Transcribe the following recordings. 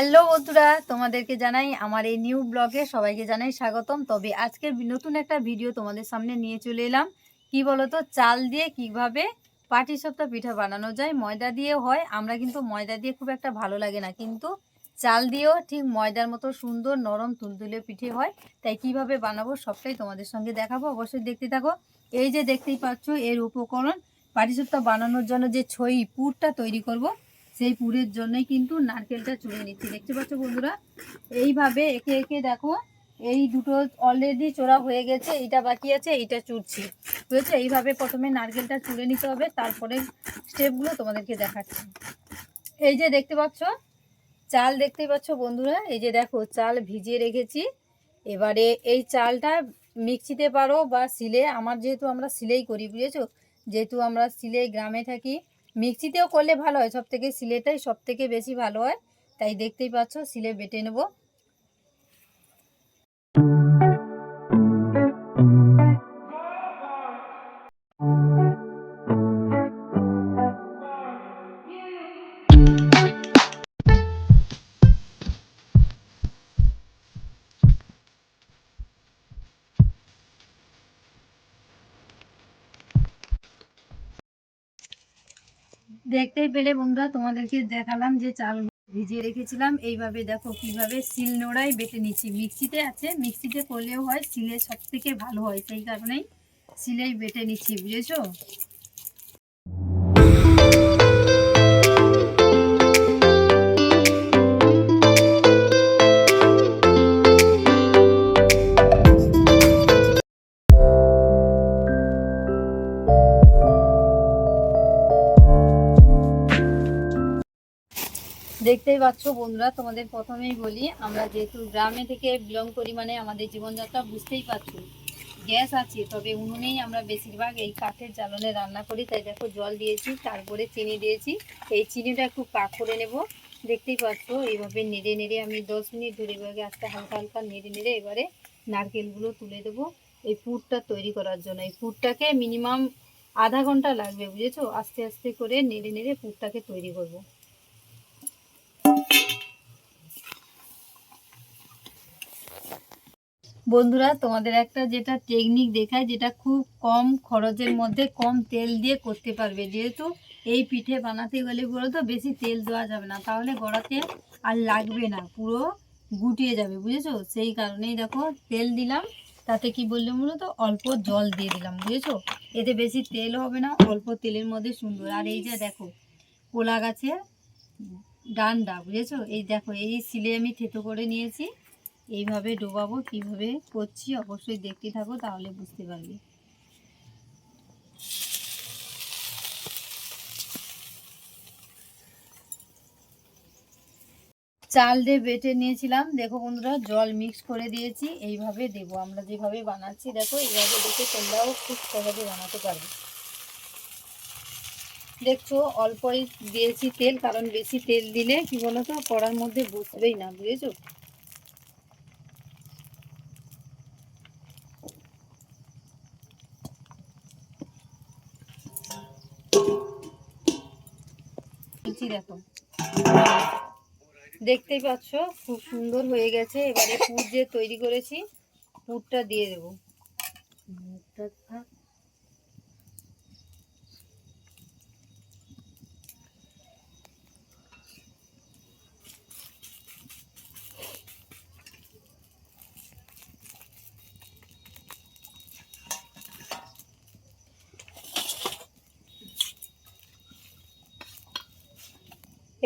Hello বন্ধুরা, তোমাদেরকে জানাই আমার এই নিউ ব্লগে সবাইকে জানাই স্বাগতম। তবে আজকে নতুন একটা ভিডিও তোমাদের সামনে নিয়ে চলে এলাম। কি বলতো, চাল দিয়ে কীভাবে পাটিসাপটা পিঠা বানানো যায়, ময়দা দিয়ে হয়। আমরা কিন্তু ময়দা দিয়ে খুব একটা ভালো লাগে না, কিন্তু চাল দিয়েও ঠিক ময়দার মতো সুন্দর নরম তুলতুলে পিঠে হয়। তাই কীভাবে বানাবো সবটাই তোমাদের সঙ্গে দেখাবো, অবশ্যই দেখতে থাকো। এই যে দেখতেই পাচ্ছ, এর উপকরণ পাটিসাপটা বানানোর জন্য যে ছই, পুরটা তৈরি করব সেই পুরের জন্যই কিন্তু নারকেলটা চুড়ে নিচ্ছি। দেখতে পাচ্ছ বন্ধুরা? এইভাবে একে একে দেখো, এই দুটো অলরেডি চোরা হয়ে গেছে, এইটা বাকি আছে, এইটা চুড়ছি। বুঝেছ? এইভাবে প্রথমে নারকেলটা চুড়ে নিতে হবে, তারপরে স্টেপগুলো তোমাদেরকে দেখাচ্ছি। এই যে দেখতে পাচ্ছ, চাল দেখতে পাচ্ছ বন্ধুরা? এই যে দেখো, চাল ভিজিয়ে রেখেছি। এবারে এই চালটা মিক্সিতে পারো বা সিলে, আমার যেহেতু আমরা সিলেই করি, বুঝেছ? যেহেতু আমরা সিলে গ্রামে থাকি মিক্সিতেও করলে ভালো হয়। সব থেকে সিলেটাই সব থেকে বেশি ভালো হয়। তাই দেখতেই পাচ্ছ, সিলে বেটে নেব। দেখতেই পেলে বন্ধুরা তোমাদেরকে দেখালাম যে চাল ভিজিয়ে রেখেছিলাম। এইভাবে দেখো কীভাবে শিল নোড়াই বেটে নিচ্ছি। মিক্সিতে আছে, মিক্সিতে করলেও হয়, শিলে সব থেকে ভালো হয়, সেই কারণেই শিলেই বেটে নিচ্ছি, বুঝেছ? দেখতেই পাচ্ছ বন্ধুরা, তোমাদের প্রথমেই বলি, আমরা যেহেতু গ্রামে থেকে বিলং করি মানে আমাদের জীবনযাত্রা বুঝতেই পারছ। গ্যাস আছে, তবে উনুনেই আমরা বেশিরভাগ এই কাঠের জ্বালনে রান্না করি। তাই দেখো, জল দিয়েছি, তারপরে চিনি দিয়েছি। এই চিনিটা একটু পাক করে নেব। দেখতেই পাচ্ছ, এইভাবে নেড়ে নেড়ে আমি দশ মিনিট ধরে এভাবে আস্তে হালকা হালকা নেড়ে নেড়ে এবারে নারকেলগুলো তুলে দেবো এই পুরটা তৈরি করার জন্য। এই পুরটাকে মিনিমাম আধা ঘণ্টা লাগবে, বুঝেছ? আস্তে আস্তে করে নেড়ে নেড়ে পুরটাকে তৈরি করব। বন্ধুরা, তোমাদের একটা যেটা টেকনিক দেখায়, যেটা খুব কম খরচের মধ্যে কম তেল দিয়ে করতে পারবে। যেহেতু এই পিঠে বানাতে গেলে বলো তো, বেশি তেল দেওয়া যাবে না। তাহলে গড়াতে আর লাগবে না, পুরো গুটিয়ে যাবে, বুঝেছ? সেই কারণেই দেখো, তেল দিলাম, তাতে কি বললে মূলত অল্প জল দিয়ে দিলাম, বুঝেছ? এতে বেশি তেল হবে না, অল্প তেলের মধ্যে সুন্দর। আর এই যে দেখো, কোলা গাছের ডান্ডা, বুঝেছ? এই দেখো, এই সিলে আমি থেতো করে নিয়েছি। এইভাবে ডোবাবো, কীভাবে করছি অবশ্যই দেখতে থাকো, তাহলে বুঝতে পারবে। চাল দিয়ে বেটে নিয়েছিলাম। দেখো বন্ধুরা, জল মিক্স করে দিয়েছি, এইভাবে দেবো। আমরা যেভাবে বানাচ্ছি, দেখো, এইভাবে দেখে তোমরাও খুব সহজে বানাতে পারবে। দেখছ, অল্পই দিয়েছি তেল, কারণ বেশি তেল দিলে কি বলতো, কড়ার মধ্যে বসবেই না, বুঝেছ? লুচি দেখো। দেখতেই পাচ্ছ, খুব সুন্দর হয়ে গেছে। এবারে পুর যে তৈরি করেছি, পুরটা দিয়ে দেব।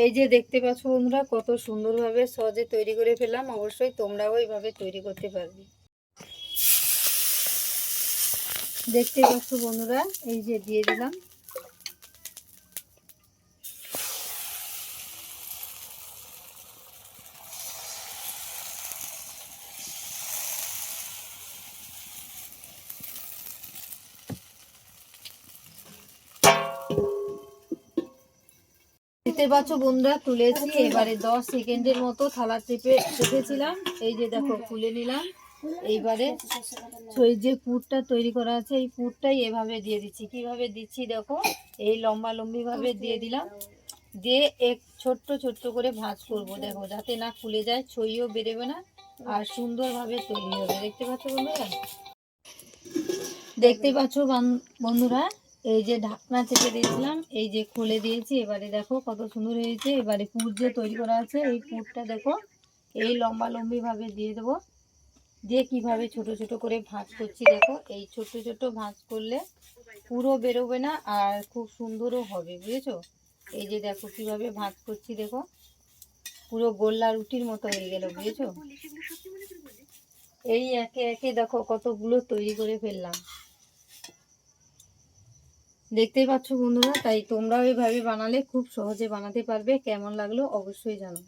এই যে দেখতে পাচ্ছ বন্ধুরা, কত সুন্দরভাবে সহজে তৈরি করে ফেলাম অবশ্যই তোমরাও এইভাবে তৈরি করতে পারবে। দেখতে পাচ্ছ বন্ধুরা, এই যে দিয়ে দিলাম। দেখতে পাচ্ছ বন্ধুরা তুলেছি। এবারে দশ সেকেন্ডের মতো থালা চেপে রেখেছিলাম। এই যে দেখো, তুলে নিলাম। এইবারে ওই যে পুরটা তৈরি করা আছে, এই পুরটাই এভাবে দিয়ে দিচ্ছি। কীভাবে দিচ্ছি দেখো, এই লম্বা লম্বিভাবে দিয়ে দিলাম। দিয়ে এক ছোট্ট ছোট্ট করে ভাঁজ করব, দেখো, যাতে না খুলে যায়, ছইও বেরোবে না আর সুন্দরভাবে তৈরি হবে। দেখতে পাচ্ছ বন্ধুরা? দেখতে পাচ্ছ বান- বন্ধুরা? এই যে ঢাকনা চেপে দিয়েছিলাম, এই যে খুলে দিয়েছি। এবারে দেখো কত সুন্দর হয়েছে। এবারে পুর যে তৈরি করা আছে, এই পুরটা দেখো, এই লম্বা লম্বি ভাবে দিয়ে দেবো। দিয়ে কীভাবে ছোট ছোট করে ভাঁজ করছি দেখো, এই ছোট ছোট ভাঁজ করলে পুরো বেরোবে না আর খুব সুন্দরও হবে, বুঝেছ? এই যে দেখো কীভাবে ভাঁজ করছি দেখো, পুরো গোল্লা রুটির মতো হয়ে গেল, বুঝেছ? এই একে একে দেখো কতগুলো তৈরি করে ফেললাম। দেখতেই পাচ্ছ বন্ধুরা, তাই তোমরাও এভাবে বানালে খুব সহজে বানাতে পারবে। কেমন লাগল অবশ্যই জানো